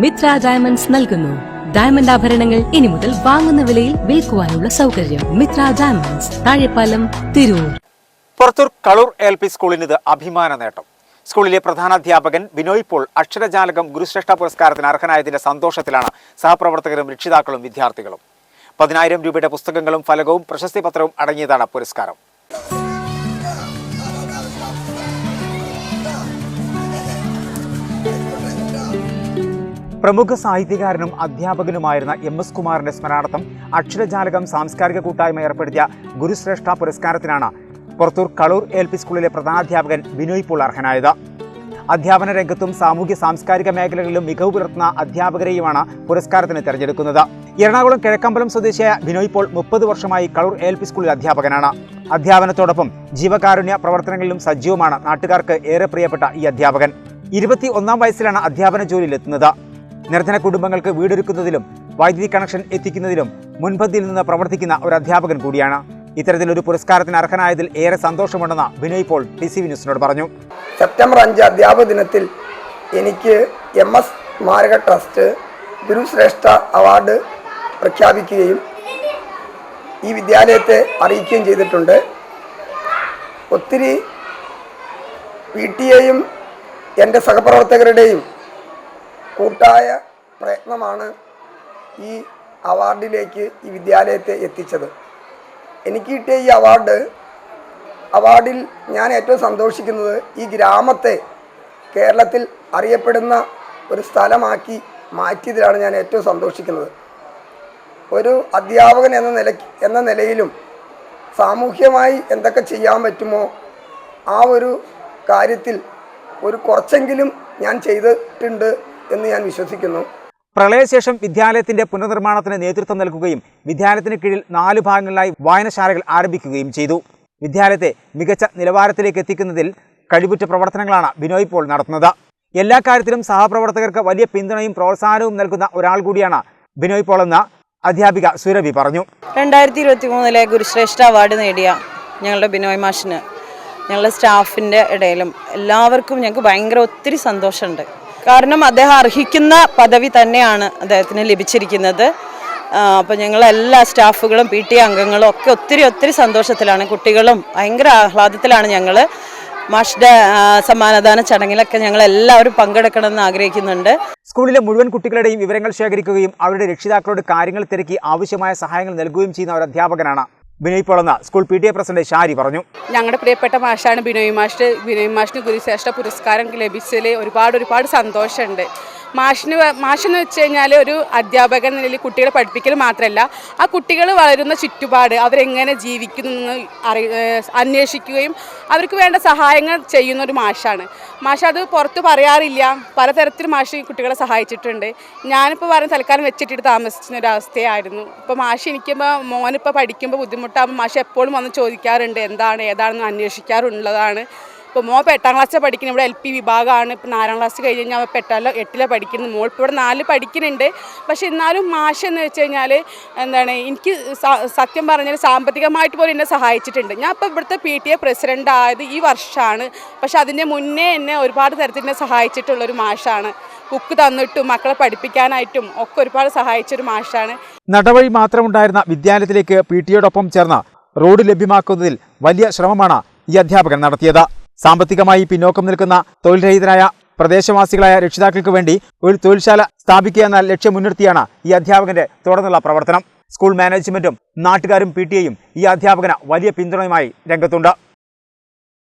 Mitra diamonds നൽകുന്നു. Diamond ആഭരണങ്ങൾ ഇനി മുതൽ വാങ്ങുന്ന വിലയിൽ വിൽക്കുവാനുള്ള സൗകര്യം Mitra diamonds Thazhepalam Tirur. Purathur Kalur L P സ്കൂളിനിത് അഭിമാന നേട്ടം. സ്കൂളിലെ പ്രധാനാധ്യാപകൻ ബിനോയ് പോൾ അക്ഷരജാലകം ഗുരുശ്രേഷ്ഠ പുരസ്കാരത്തിന് അർഹനായതിന്റെ സന്തോഷത്തിലാണ് സഹപ്രവർത്തകരും രക്ഷിതാക്കളും വിദ്യാർത്ഥികളും. പതിനായിരം രൂപയുടെ പുസ്തകങ്ങളും ഫലകവും പ്രശസ്തി പത്രവും അടങ്ങിയതാണ് പുരസ്കാരം. പ്രമുഖ സാഹിത്യകാരനും അധ്യാപകനുമായിരുന്ന എം എസ് കുമാറിന്റെ സ്മരണാർത്ഥം അക്ഷരജാലകം സാംസ്കാരിക കൂട്ടായ്മ ഏർപ്പെടുത്തിയ ഗുരുശ്രേഷ്ഠ പുരസ്കാരത്തിനാണ് പുറത്തൂർ കളൂർ എൽ പി സ്കൂളിലെ പ്രധാനാധ്യാപകൻ ബിനോയ് പോൾ അർഹനായത്. അധ്യാപന രംഗത്തും സാമൂഹ്യ സാംസ്കാരിക മേഖലകളിലും മികവ് പുലർത്തുന്ന അധ്യാപകരെയുമാണ് പുരസ്കാരത്തിന് തെരഞ്ഞെടുക്കുന്നത്. എറണാകുളം കിഴക്കമ്പലം സ്വദേശിയായ ബിനോയ് പോൾ മുപ്പത് വർഷമായി കളൂർ എൽ പി സ്കൂളിൽ അധ്യാപകനാണ്. അധ്യാപനത്തോടൊപ്പം ജീവകാരുണ്യ പ്രവർത്തനങ്ങളിലും സജീവമാണ് നാട്ടുകാർക്ക് ഏറെ പ്രിയപ്പെട്ട ഈ അധ്യാപകൻ. ഇരുപത്തി ഒന്നാം വയസ്സിലാണ് അധ്യാപന ജോലിയിലെത്തുന്നത്. നിർധന കുടുംബങ്ങൾക്ക് വീടൊരുക്കുന്നതിലും വൈദ്യുതി കണക്ഷൻ എത്തിക്കുന്നതിലും മുൻപന്തിയിൽ നിന്ന് പ്രവർത്തിക്കുന്ന ഒരു അധ്യാപകൻ കൂടിയാണ്. ഇത്തരത്തിൽ ഒരു പുരസ്കാരത്തിന് അർഹനായതിൽ ഏറെ സന്തോഷമുണ്ടെന്ന് ബിനോയ് പോൾ ടി സി ന്യൂസിനോട് പറഞ്ഞു. സെപ്റ്റംബർ അഞ്ച് അധ്യാപക ദിനത്തിൽ എനിക്ക് എം എസ് സ്മാരക ട്രസ്റ്റ് ഗുരുശ്രേഷ്ഠ അവാർഡ് പ്രഖ്യാപിക്കുകയും ഈ വിദ്യാലയത്തെ അറിയിക്കുകയും ചെയ്തിട്ടുണ്ട്. ഒത്തിരി പി ടി എയും എന്റെ സഹപ്രവർത്തകരുടെയും കൂട്ടായ പ്രയത്നമാണ് ഈ അവാർഡിലേക്ക് ഈ വിദ്യാലയത്തെ എത്തിച്ചത്. എനിക്ക് കിട്ടിയ ഈ അവാർഡ് അവാർഡിൽ ഞാൻ ഏറ്റവും സന്തോഷിക്കുന്നത് ഈ ഗ്രാമത്തെ കേരളത്തിൽ അറിയപ്പെടുന്ന ഒരു സ്ഥലമാക്കി മാറ്റിയതിലാണ് ഞാൻ ഏറ്റവും സന്തോഷിക്കുന്നത്. ഒരു അധ്യാപകൻ എന്ന നില എന്ന നിലയിലും സാമൂഹ്യമായി എന്തൊക്കെ ചെയ്യാൻ പറ്റുമോ ആ ഒരു കാര്യത്തിൽ ഒരു കുറച്ചെങ്കിലും ഞാൻ ചെയ്തിട്ടുണ്ട് എന്ന് ഞാൻ വിശ്വസിക്കുന്നു. പ്രളയശേഷം വിദ്യാലയത്തിന്റെ പുനർനിർമ്മാണത്തിന് നേതൃത്വം നൽകുകയും വിദ്യാലയത്തിന് കീഴിൽ നാല് ഭാഗങ്ങളിലായി വായനശാലകൾ ആരംഭിക്കുകയും ചെയ്തു. വിദ്യാലയത്തെ മികച്ച നിലവാരത്തിലേക്ക് എത്തിക്കുന്നതിൽ കഴിവുറ്റ പ്രവർത്തനങ്ങളാണ് ബിനോയ് പോൾ നടത്തുന്നത്. എല്ലാ കാര്യത്തിലും സഹപ്രവർത്തകർക്ക് വലിയ പിന്തുണയും പ്രോത്സാഹനവും നൽകുന്ന ഒരാൾ കൂടിയാണ് ബിനോയ് പോൾ എന്ന അധ്യാപിക സുരഭി പറഞ്ഞു. രണ്ടായിരത്തി ഇരുപത്തി മൂന്നിലെ ഗുരുശ്രേഷ്ഠ അവാർഡ് നേടിയ ഞങ്ങളുടെ ബിനോയ് മാഷിന് ഞങ്ങളുടെ സ്റ്റാഫിന്റെ ഇടയിലും എല്ലാവർക്കും ഞങ്ങൾക്ക് ഭയങ്കര ഒത്തിരി സന്തോഷമുണ്ട്. കാരണം അദ്ദേഹം അർഹിക്കുന്ന പദവി തന്നെയാണ് അദ്ദേഹത്തിന് ലഭിച്ചിരിക്കുന്നത്. അപ്പോൾ ഞങ്ങൾ എല്ലാ സ്റ്റാഫുകളും പി ടി അംഗങ്ങളും ഒക്കെ ഒത്തിരി ഒത്തിരി സന്തോഷത്തിലാണ്. കുട്ടികളും ഭയങ്കര ആഹ്ലാദത്തിലാണ് ഞങ്ങൾ മാഷിന്റെ സമ്മാനദാന ചടങ്ങിലൊക്കെ ഞങ്ങൾ എല്ലാവരും പങ്കെടുക്കണമെന്ന് ആഗ്രഹിക്കുന്നുണ്ട്. സ്കൂളിലെ മുഴുവൻ കുട്ടികളുടെയും വിവരങ്ങൾ ശേഖരിക്കുകയും അവരുടെ രക്ഷിതാക്കളോട് കാര്യങ്ങൾ തിരക്കി ആവശ്യമായ സഹായങ്ങൾ നൽകുകയും ചെയ്യുന്ന ഒരു അധ്യാപകനാണ് Binoy Polanna school P T A president Shari പറഞ്ഞു. ഞങ്ങളുടെ പ്രിയപ്പെട്ട മാഷാണ് ബിനോയ് മാഷ് ബിനോയ് മാഷിന് ഗുരുശ്രേഷ്ഠ പുരസ്കാരം ലഭിച്ചതിൽ ഒരുപാട് ഒരുപാട് സന്തോഷമുണ്ട്. മാഷിന് മാഷെന്ന് വെച്ച് കഴിഞ്ഞാൽ ഒരു അധ്യാപകൻ നിലയിൽ കുട്ടികളെ പഠിപ്പിക്കൽ മാത്രമല്ല ആ കുട്ടികൾ വളരുന്ന ചുറ്റുപാട് അവരെങ്ങനെ ജീവിക്കുന്നു എന്ന് അറി അന്വേഷിക്കുകയും അവർക്ക് വേണ്ട സഹായങ്ങൾ ചെയ്യുന്ന ഒരു മാഷാണ്. മാഷ അത് പുറത്ത് പറയാറില്ല. പലതരത്തിൽ മാഷ് കുട്ടികളെ സഹായിച്ചിട്ടുണ്ട്. ഞാനിപ്പോൾ പറഞ്ഞ തൽക്കാലം വെച്ചിട്ടിട്ട് താമസിക്കുന്ന ഒരു അവസ്ഥയായിരുന്നു. ഇപ്പോൾ മാഷ് എനിക്കിപ്പോൾ മോനിപ്പോൾ പഠിക്കുമ്പോൾ ബുദ്ധിമുട്ടാകുമ്പോൾ മാഷ് എപ്പോഴും വന്ന് ചോദിക്കാറുണ്ട് എന്താണ് ഏതാണെന്ന് അന്വേഷിക്കാറുള്ളതാണ്. ഇപ്പോൾ മോൾ ഇപ്പോൾ എട്ടാം ക്ലാസ്സിൽ പഠിക്കുന്നത്. ഇവിടെ എൽ പി വിഭാഗമാണ്. ഇപ്പോൾ നാലാം ക്ലാസ് കഴിഞ്ഞ് കഴിഞ്ഞാൽ ഇപ്പോൾ എട്ടാലോ എട്ടിലെ പഠിക്കുന്നത് മോൾ. ഇപ്പോൾ ഇവിടെ നാല് പഠിക്കുന്നുണ്ട്. പക്ഷേ എന്നാലും മാഷ് എന്ന് വെച്ച് കഴിഞ്ഞാൽ എന്താണ് എനിക്ക് സത്യം പറഞ്ഞാൽ സാമ്പത്തികമായിട്ട് പോലും എന്നെ സഹായിച്ചിട്ടുണ്ട്. ഞാൻ ഇപ്പോൾ ഇവിടുത്തെ പി ടി എ പ്രസിഡന്റ് ആയത് ഈ വർഷമാണ് പക്ഷേ അതിന്റെ മുന്നേ എന്നെ ഒരുപാട് തരത്തിൽ എന്നെ സഹായിച്ചിട്ടുള്ളൊരു മാഷാണ്. ബുക്ക് തന്നിട്ടും മക്കളെ പഠിപ്പിക്കാനായിട്ടും ഒക്കെ ഒരുപാട് സഹായിച്ചൊരു മാഷാണ്. നടവഴി മാത്രമുണ്ടായിരുന്ന വിദ്യാലയത്തിലേക്ക് പി ടിയോടൊപ്പം ചേർന്ന റോഡ് ലഭ്യമാക്കുന്നതിൽ വലിയ ശ്രമമാണ് ഈ അധ്യാപകൻ നടത്തിയത്. സാമ്പത്തികമായി പിന്നോക്കം നിൽക്കുന്ന തൊഴിൽ രഹിതരായ പ്രദേശവാസികളായ രക്ഷിതാക്കൾക്ക് വേണ്ടി ഒരു തൊഴിൽശാല സ്ഥാപിക്കുക എന്ന ലക്ഷ്യം മുൻനിർത്തിയാണ് ഈ അധ്യാപകന്റെ തുടർന്നുള്ള പ്രവർത്തനം. സ്കൂൾ മാനേജ്മെന്റും നാട്ടുകാരും പി ടി എയും ഈ അധ്യാപകന് വലിയ പിന്തുണയുമായി രംഗത്തുണ്ട്.